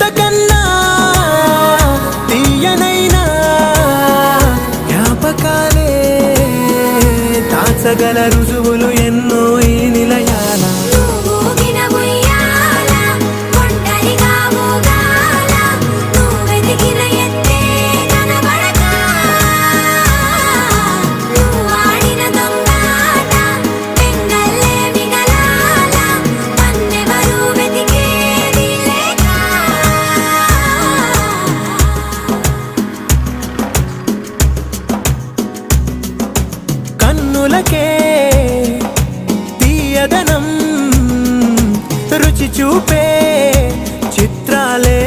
ఇంతకన్నా తీయనైనా జ్ఞాపకాలే దాచగల రుజువులు ఎన్నో కన్నులకే తీయదనం రుచి చూపే చిత్రాలే.